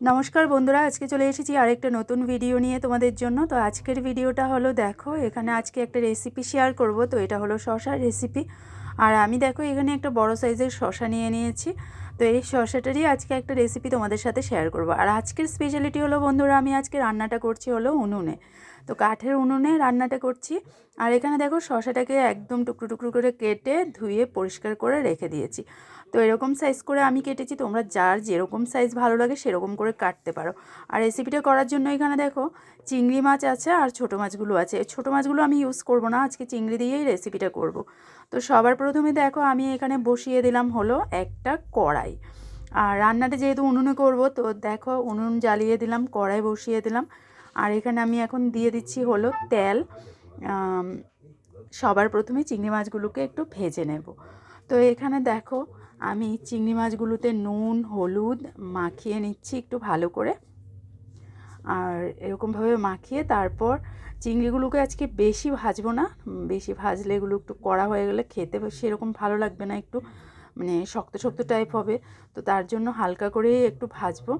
নমস্কার বন্ধুরা, আজকে চলে এসেছি আরেকটা নতুন ভিডিও নিয়ে তোমাদের জন্য। তো আজকের ভিডিওটা হলো, দেখো, এখানে আজকে একটা রেসিপি শেয়ার করব। তো এটা হলো শশার রেসিপি আর আমি দেখো এখানে একটা বড় সাইজের শশা নিয়ে নিয়েছি। তো এই শশাটারই আজকে একটা রেসিপি তোমাদের সাথে শেয়ার করব। আর আজকের স্পেশালিটি হলো বন্ধুরা, আমি আজকে রান্নাটা করছি হলো উনুনে। তো কাঠের উনুনে রান্নাটা করছি। আর এখানে দেখো শশাটাকে একদম টুকরো টুকরো করে কেটে ধুয়ে পরিষ্কার করে রেখে দিয়েছি। তো এরকম সাইজ করে আমি কেটেছি, তোমরা যার যেরকম সাইজ ভালো লাগে সেরকম করে কাটতে পারো। আর রেসিপিটা করার জন্য এখানে দেখো চিংড়ি মাছ আছে আর ছোটো মাছগুলো আছে। ছোটো মাছগুলো আমি ইউজ করব না, আজকে চিংড়ি দিয়েই রেসিপিটা করব। তো সবার প্রথমে দেখো আমি এখানে বসিয়ে দিলাম হলো একটা কড়াই। আর রান্নাটা যেহেতু উনুনে করব, তো দেখো উনুন জ্বালিয়ে দিলাম, কড়াই বসিয়ে দিলাম। আর এখানে আমি এখন দিয়ে দিচ্ছি হলো তেল। সবার প্রথমে চিংড়ি মাছগুলোকে একটু ভেজে নেব। তো এখানে দেখো আমি চিংড়ি মাছগুলোতে নুন, হলুদ মাখিয়ে নিচ্ছি একটু ভালো করে। আর এরকমভাবে মাখিয়ে তারপর চিংড়িগুলোকে আজকে বেশি ভাজবো না বেশি ভাজলে এগুলো একটু কড়া হয়ে গেলে খেতে সেরকম ভালো লাগবে না, একটু মানে শক্ত শক্ত টাইপ হবে। তো তার জন্য হালকা করেই একটু ভাজবো।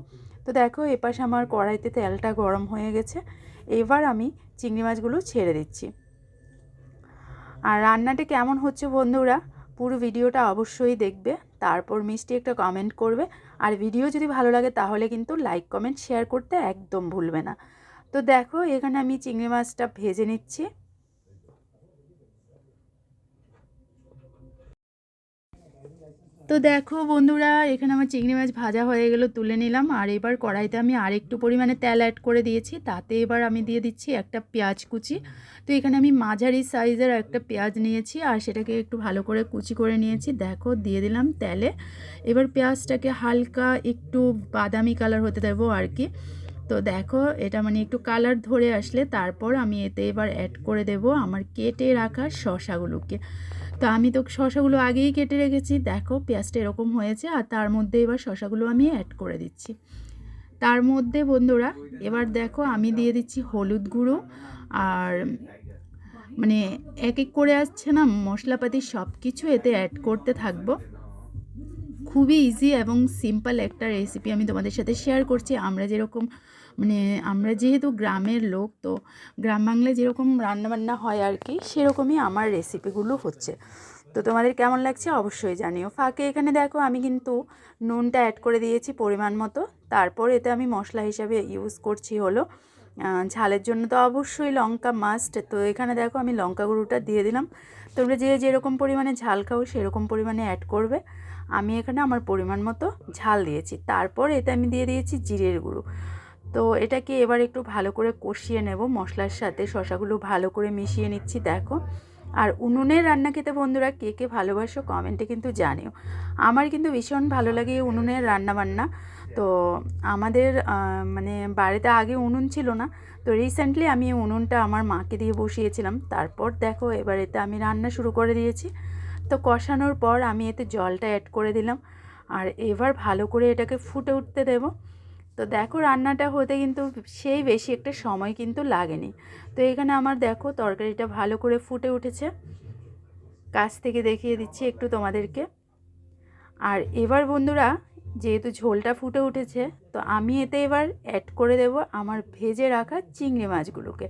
তো দেখো এপাশে আমার কড়াইতে তেলটা গরম হয়ে গেছে। এবার আমি চিংড়ি মাছগুলো ছেড়ে দিচ্ছি। আর রান্নাটা কেমন হচ্ছে বন্ধুরা, পুরো ভিডিওটা অবশ্যই দেখবে, তারপর মিষ্টি একটা কমেন্ট করবে। আর ভিডিও যদি ভালো লাগে তাহলে কিন্তু লাইক কমেন্ট শেয়ার করতে একদম ভুলবে না। তো দেখো, এখানে আমি চিংড়ি মাছটা ভেজে নিচ্ছি। তো দেখো বন্ধুরা, এখানে আমার চিংড়ি মাছ ভাজা হয়ে গেল, তুলে নিলাম। আর এবার কড়াইতে আমি আর একটু পরিমাণে তেল অ্যাড করে দিয়েছি। তাতে এবার আমি দিয়ে দিচ্ছি একটা পেঁয়াজ কুচি। তো এখানে আমি মাঝারি সাইজের একটা পেঁয়াজ নিয়েছি আর সেটাকে একটু ভালো করে কুচি করে নিয়েছি। দেখো, দিয়ে দিলাম তেলে। এবার পেঁয়াজটাকে হালকা একটু বাদামি কালার হতে দেবো আর কি। তো দেখো, এটা মানে একটু কালার ধরে আসলে তারপর আমি এতে এবার অ্যাড করে দেব আমার কেটে রাখা শশাগুলোকে তো আমি তো শশাগুলো আগেই কেটে রেখেছি, দেখো পেঁয়াজটা এরকম হয়েছে আর তার মধ্যে এবার শশাগুলো আমি অ্যাড করে দিচ্ছি। তার মধ্যে বন্ধুরা, এবার দেখো আমি দিয়ে দিচ্ছি হলুদ গুঁড়ো আর মানে এক এক করে আসছে না, মশলাপাতি সব কিছু এতে অ্যাড করতে থাকব। খুবই ইজি এবং সিম্পল একটা রেসিপি আমি তোমাদের সাথে শেয়ার করছি। আমরা যেরকম মানে আমরা যেহেতু গ্রামের লোক, তো গ্রাম বাংলায় যেরকম রান্নাবান্না হয় আর কি, সেরকমই আমার রেসিপিগুলো হচ্ছে। তো তোমাদের কেমন লাগছে অবশ্যই জানিও। ফাঁকে এখানে দেখো আমি কিন্তু নুনটা অ্যাড করে দিয়েছি পরিমাণ মতো। তারপর এতে আমি মশলা হিসাবে ইউজ করছি হলো ঝালের জন্য তো অবশ্যই লঙ্কা মাস্ট তো এখানে দেখো আমি লঙ্কা গুঁড়োটা দিয়ে দিলাম। তোমরা যে যেরকম পরিমাণে ঝাল খাও সেরকম পরিমাণে অ্যাড করবে। আমি এখানে আমার পরিমাণ মতো ঝাল দিয়েছি। তারপর এতে আমি দিয়ে দিয়েছি জিরের গুঁড়ো। তো এটাকে এবার একটু ভালো করে কষিয়ে নেব মশলার সাথে। শশাগুলো ভালো করে মিশিয়ে নিচ্ছি, দেখো। আর উনুনের রান্না খেতে বন্ধুরা কে কে ভালোবাসো কমেন্টে কিন্তু জানিও। আমার কিন্তু ভীষণ ভালো লাগে উনুনের রান্না বান্না তো আমাদের মানে বাড়িতে আগে উনুন ছিল না, তো রিসেন্টলি আমি উনুনটা আমার মাকে দিয়ে বসিয়েছিলাম। তারপর দেখো এবার এতে আমি রান্না শুরু করে দিয়েছি। তো কষানোর পর আমি এতে জলটা অ্যাড করে দিলাম। আর এবার ভালো করে এটাকে ফুটে উঠতে দেবো। তো দেখো রান্নাটা হতে কিন্তু সেই বেশি একটা সময় কিন্তু লাগেনি। তো এখানে আমার দেখো তরকারিটা ভালো করে ফুটে উঠেছে। কাছ থেকে দেখিয়ে দিচ্ছি একটু তোমাদেরকে। আর এবার বন্ধুরা যেহেতু ঝোলটা ফুটে উঠেছে, তো আমি এতে এবার অ্যাড করে দেব আমার ভেজে রাখা চিংড়ি মাছগুলোকে।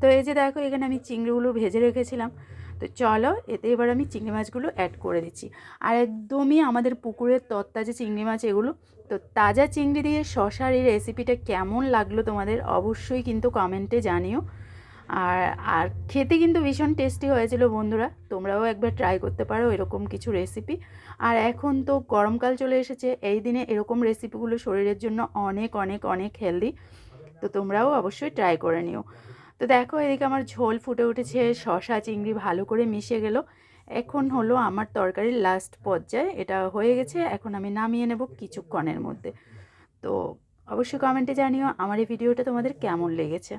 তো এই যে দেখো, এখানে আমি চিংড়িগুলো ভেজে রেখেছিলাম। তো চলো, এতে এবার আমি চিংড়ি মাছগুলো অ্যাড করে দিচ্ছি। আর একদমই আমাদের পুকুরের তত্তাজা চিংড়ি মাছ এগুলো, তো তাজা চিংড়ি দিয়ে শশার এই রেসিপিটা কেমন লাগল তোমাদের অবশ্যই কিন্তু কমেন্টে জানিও। আর আর খেতে কিন্তু ভীষণ টেস্টি হয়েছিল বন্ধুরা। তোমরাও একবার ট্রাই করতে পারো এরকম কিছু রেসিপি আর এখন তো গরমকাল চলে এসেছে, এই দিনে এরকম রেসিপিগুলো শরীরের জন্য অনেক অনেক অনেক হেলদি তো তোমরাও অবশ্যই ট্রাই করে নিও। তো দেখো এদিকে আমার ঝোল ফুটে উঠেছে শশা চিংড়ি ভালো করে মিশে গেল। এখন হলো আমার তরকারির লাস্ট পর্যায়ে, এটা হয়ে গেছে। এখন আমি নামিয়ে নেব কিছুক্ষণের মধ্যে। তো অবশ্যই কমেন্টে জানিও আমার এই ভিডিওটা তোমাদের কেমন লেগেছে।